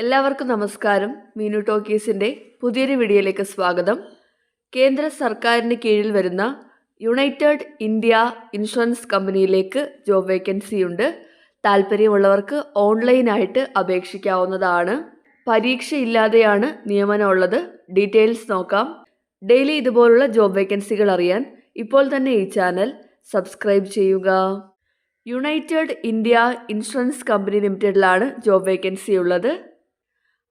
എല്ലാവർക്കും നമസ്കാരം. മീനു ടോക്കീസിന്റെ പുതിയൊരു വീഡിയോയിലേക്ക് സ്വാഗതം. കേന്ദ്ര സർക്കാരിന് കീഴിൽ വരുന്ന യുണൈറ്റഡ് ഇന്ത്യ ഇൻഷുറൻസ് കമ്പനിയിലേക്ക് ജോബ് വേക്കൻസി ഉണ്ട്. താല്പര്യമുള്ളവർക്ക് ഓൺലൈനായിട്ട് അപേക്ഷിക്കാവുന്നതാണ്. പരീക്ഷയില്ലാതെയാണ് നിയമനമുള്ളത്. ഡീറ്റെയിൽസ് നോക്കാം. ഡെയിലി ഇതുപോലുള്ള ജോബ് വേക്കൻസികൾ അറിയാൻ ഇപ്പോൾ തന്നെ ഈ ചാനൽ സബ്സ്ക്രൈബ് ചെയ്യുക. യുണൈറ്റഡ് ഇന്ത്യ ഇൻഷുറൻസ് കമ്പനി ലിമിറ്റഡിലാണ് ജോബ് വേക്കൻസി ഉള്ളത്.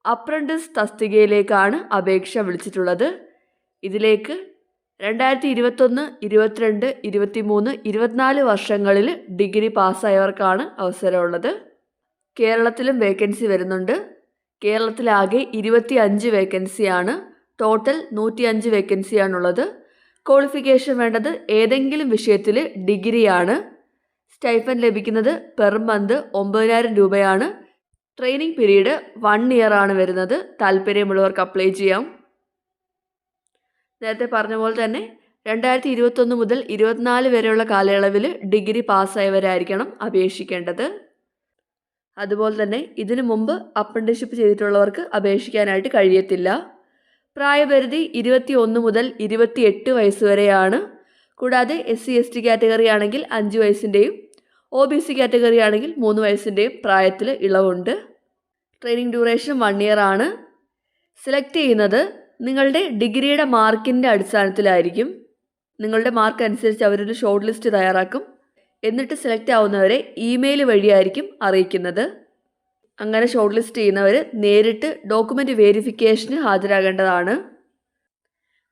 അപ്രന്റിസ് തസ്തികയിലേക്കാണ് അപേക്ഷ വിളിച്ചിട്ടുള്ളത്. ഇതിലേക്ക് രണ്ടായിരത്തി ഇരുപത്തൊന്ന് ഇരുപത്തിരണ്ട് ഇരുപത്തിമൂന്ന് ഇരുപത്തിനാല് വർഷങ്ങളിൽ ഡിഗ്രി പാസ്സായവർക്കാണ് അവസരമുള്ളത്. കേരളത്തിലും വേക്കൻസി വരുന്നുണ്ട്. കേരളത്തിലാകെ ഇരുപത്തി അഞ്ച് വേക്കൻസിയാണ്. ടോട്ടൽ നൂറ്റി അഞ്ച് വേക്കൻസിയാണുള്ളത്. ക്വാളിഫിക്കേഷൻ വേണ്ടത് ഏതെങ്കിലും വിഷയത്തിൽ ഡിഗ്രിയാണ്. സ്റ്റൈഫൻ ലഭിക്കുന്നത് പെർ മന്ത് ഒമ്പതിനായിരം രൂപയാണ്. ട്രെയിനിങ് പീരീഡ് വൺ ഇയർ ആണ് വരുന്നത്. താല്പര്യമുള്ളവർക്ക് അപ്ലൈ ചെയ്യാം. നേരത്തെ പറഞ്ഞ പോലെ തന്നെ രണ്ടായിരത്തി ഇരുപത്തൊന്ന് മുതൽ ഇരുപത്തിനാല് വരെയുള്ള കാലയളവിൽ ഡിഗ്രി പാസ്സായവരായിരിക്കണം അപേക്ഷിക്കേണ്ടത്. അതുപോലെ തന്നെ ഇതിനു മുമ്പ് അപ്രന്റീഷിപ്പ് ചെയ്തിട്ടുള്ളവർക്ക് അപേക്ഷിക്കാനായിട്ട് കഴിയത്തില്ല. പ്രായപരിധി ഇരുപത്തി ഒന്ന് മുതൽ ഇരുപത്തി എട്ട് വയസ്സ് വരെയാണ്. കൂടാതെ S C S T category ആണെങ്കിൽ അഞ്ച് വയസ്സിന്റെയും ഒ ബി സി കാറ്റഗറി ആണെങ്കിൽ മൂന്ന് വയസ്സിന്റെയും പ്രായത്തിൽ ഇളവുണ്ട്. ട്രെയിനിങ് ഡ്യൂറേഷൻ വൺ ഇയർ ആണ്. സെലക്ട് ചെയ്യുന്നത് നിങ്ങളുടെ ഡിഗ്രിയുടെ മാർക്കിന്റെ അടിസ്ഥാനത്തിലായിരിക്കും. നിങ്ങളുടെ മാർക്ക് അനുസരിച്ച് അവരൊരു ഷോർട്ട് ലിസ്റ്റ് തയ്യാറാക്കും. എന്നിട്ട് സെലക്ട് ആവുന്നവരെ ഇമെയിൽ വഴിയായിരിക്കും അറിയിക്കുന്നത്. അങ്ങനെ ഷോർട്ട് ലിസ്റ്റ് ചെയ്യുന്നവർ നേരിട്ട് ഡോക്യുമെന്റ് വേരിഫിക്കേഷന് ഹാജരാകേണ്ടതാണ്.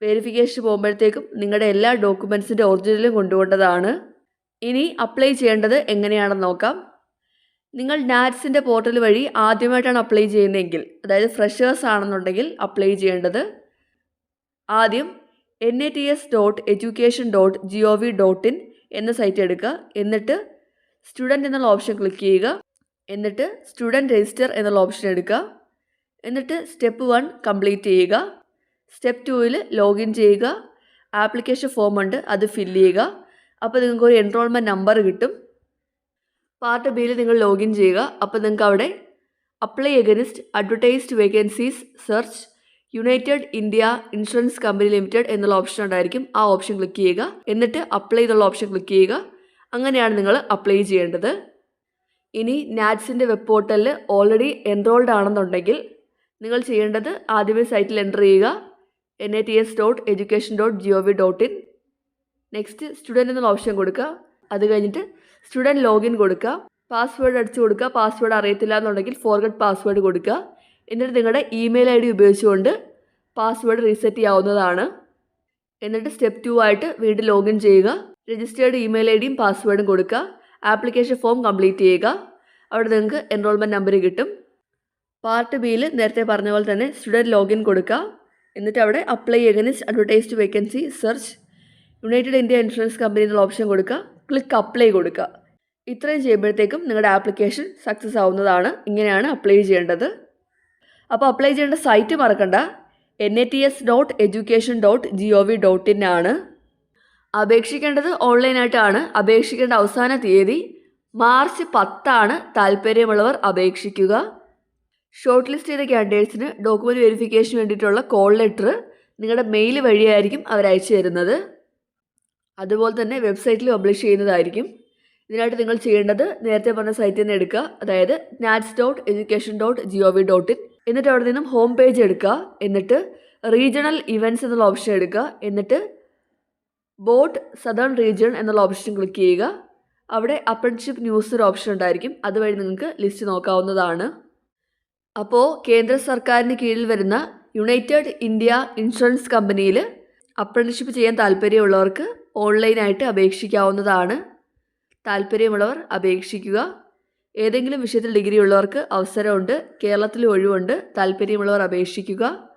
വെരിഫിക്കേഷൻ പോകുമ്പോഴത്തേക്കും നിങ്ങളുടെ എല്ലാ ഡോക്യുമെൻസിന്റെ ഒറിജിനലും കൊണ്ടുപോകേണ്ടതാണ്. ഇനി അപ്ലൈ ചെയ്യേണ്ടത് എങ്ങനെയാണെന്ന് നോക്കാം. നിങ്ങൾ നാറ്റ്സിന്റെ പോർട്ടൽ വഴി ആദ്യമായിട്ടാണ് അപ്ലൈ ചെയ്യുന്നതെങ്കിൽ അതായത് ഫ്രഷേഴ്സ് ആണെന്നുണ്ടെങ്കിൽ അപ്ലൈ ചെയ്യേണ്ടത് ആദ്യം N A T S dot education dot G O V dot in എന്ന സൈറ്റ് എടുക്കുക. എന്നിട്ട് സ്റ്റുഡന്റ് എന്നുള്ള ഓപ്ഷൻ ക്ലിക്ക് ചെയ്യുക. എന്നിട്ട് സ്റ്റുഡന്റ് രജിസ്റ്റർ എന്നുള്ള ഓപ്ഷൻ എടുക്കുക. എന്നിട്ട് സ്റ്റെപ്പ് വൺ കംപ്ലീറ്റ് ചെയ്യുക. സ്റ്റെപ്പ് ടുവിൽ ലോഗിൻ ചെയ്യുക. ആപ്ലിക്കേഷൻ ഫോം ഉണ്ട് അത് ഫില്ല് ചെയ്യുക. അപ്പോൾ നിങ്ങൾക്ക് ഒരു എൻറോൾമെന്റ് നമ്പർ കിട്ടും. പാർട്ട് ബിയിൽ നിങ്ങൾ ലോഗിൻ ചെയ്യുക. അപ്പോൾ നിങ്ങൾക്ക് അവിടെ apply against advertised vacancies search united India insurance company limited എന്നുള്ള ഓപ്ഷൻ ഉണ്ടായിരിക്കും. ആ ഓപ്ഷൻ ക്ലിക്ക് ചെയ്യുക. എന്നിട്ട് അപ്ലൈ എന്നുള്ള ഓപ്ഷൻ ക്ലിക്ക് ചെയ്യുക. അങ്ങനെയാണ് നിങ്ങൾ അപ്ലൈ ചെയ്യേണ്ടത്. ഇനി നാറ്റ്സിന്റെ വെബ് പോർട്ടലിൽ ഓൾറെഡി എൻറോൾഡ് ആണെന്നുണ്ടെങ്കിൽ നിങ്ങൾ ചെയ്യേണ്ടത് ആദ്യമേ സൈറ്റിൽ എന്റർ ചെയ്യുക. N A T S dot education dot G O V dot in next student എന്നുള്ള ഓപ്ഷൻ കൊടുക്കുക. അത് കഴിഞ്ഞിട്ട് സ്റ്റുഡന്റ് ലോഗിൻ കൊടുക്കുക. പാസ്വേഡ് അടിച്ചു കൊടുക്കുക. പാസ്വേഡ് അറിയത്തില്ല എന്നുണ്ടെങ്കിൽ ഫോർഗട്ട് പാസ്വേഡ് കൊടുക്കുക. എന്നിട്ട് നിങ്ങളുടെ ഇമെയിൽ ഐ ഡി ഉപയോഗിച്ചുകൊണ്ട് പാസ്വേഡ് റീസെറ്റ് ചെയ്യാവുന്നതാണ്. എന്നിട്ട് സ്റ്റെപ്പ് ടു ആയിട്ട് വീണ്ടും ലോഗിൻ ചെയ്യുക. രജിസ്റ്റേർഡ് ഇമെയിൽ ഐ ഡിയും പാസ്വേഡും കൊടുക്കുക. ആപ്ലിക്കേഷൻ ഫോം കംപ്ലീറ്റ് ചെയ്യുക. അവിടെ നിങ്ങൾക്ക് എൻറോൾമെന്റ് നമ്പർ കിട്ടും. പാർട്ട് ബിയിൽ നേരത്തെ പറഞ്ഞ പോലെ തന്നെ സ്റ്റുഡന്റ് ലോഗിൻ കൊടുക്കുക. എന്നിട്ട് അവിടെ apply against advertised vacancy search united India insurance company എന്നുള്ള ഓപ്ഷൻ കൊടുക്കുക. ക്ലിക്ക് അപ്ലൈ കൊടുക്കുക. ഇത്രയും ചെയ്യുമ്പോഴത്തേക്കും നിങ്ങളുടെ ആപ്ലിക്കേഷൻ സക്സസ് ആവുന്നതാണ്. ഇങ്ങനെയാണ് അപ്ലൈ ചെയ്യേണ്ടത്. അപ്പോൾ അപ്ലൈ ചെയ്യേണ്ട സൈറ്റ് മറക്കണ്ട. N A T S dot education dot G O V dot in ആണ്. അപേക്ഷിക്കേണ്ടത് ഓൺലൈനായിട്ടാണ് അപേക്ഷിക്കേണ്ട അവസാന തീയതി മാർച്ച് പത്താണ്. താല്പര്യമുള്ളവർ അപേക്ഷിക്കുക. ഷോർട്ട് ലിസ്റ്റ് ചെയ്ത ക്യാൻഡിഡേറ്റ്സിന് ഡോക്യുമെന്റ് വെരിഫിക്കേഷന് വേണ്ടിയിട്ടുള്ള കോൾ ലെറ്റർ നിങ്ങളുടെ മെയിൽ വഴിയായിരിക്കും അവർ തരുന്നത്. അതുപോലെ തന്നെ വെബ്സൈറ്റിൽ പബ്ലിഷ് ചെയ്യുന്നതായിരിക്കും. ഇതിനായിട്ട് നിങ്ങൾ ചെയ്യേണ്ടത് നേരത്തെ പറഞ്ഞ സൈറ്റിൽ നിന്ന് എടുക്കുക. അതായത് NATS dot education dot G O V dot in എന്നിട്ട് അവിടെ നിന്നും ഹോം പേജ് എടുക്കുക. എന്നിട്ട് റീജിയണൽ ഇവന്റ്സ് എന്നുള്ള ഓപ്ഷൻ എടുക്കുക. എന്നിട്ട് ബോട്ട് സദേൺ റീജിയൺ എന്നുള്ള ഓപ്ഷൻ ക്ലിക്ക് ചെയ്യുക. അവിടെ അപ്രന്റിഷിപ്പ് ന്യൂസ് ഒരു ഓപ്ഷൻ ഉണ്ടായിരിക്കും. അതുവഴി നിങ്ങൾക്ക് ലിസ്റ്റ് നോക്കാവുന്നതാണ്. അപ്പോൾ കേന്ദ്ര സർക്കാരിന് കീഴിൽ വരുന്ന യുണൈറ്റഡ് ഇന്ത്യ ഇൻഷുറൻസ് കമ്പനിയിൽ അപ്രന്റിഷിപ്പ് ചെയ്യാൻ താല്പര്യമുള്ളവർക്ക് ഓൺലൈനായിട്ട് അപേക്ഷിക്കാവുന്നതാണ്. താല്പര്യമുള്ളവർ അപേക്ഷിക്കുക. ഏതെങ്കിലും വിഷയത്തിൽ ഡിഗ്രി ഉള്ളവർക്ക് അവസരമുണ്ട്. കേരളത്തിൽ ഒഴിവുണ്ട്. താല്പര്യമുള്ളവർ അപേക്ഷിക്കുക.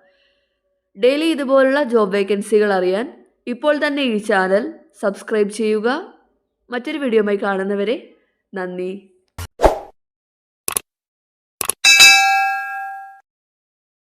ഡെയിലി ഇതുപോലുള്ള ജോബ് വേക്കൻസികൾ അറിയാൻ ഇപ്പോൾ തന്നെ ഈ ചാനൽ സബ്സ്ക്രൈബ് ചെയ്യുക. മറ്റൊരു വീഡിയോയുമായി കാണുന്നവരെ നന്ദി.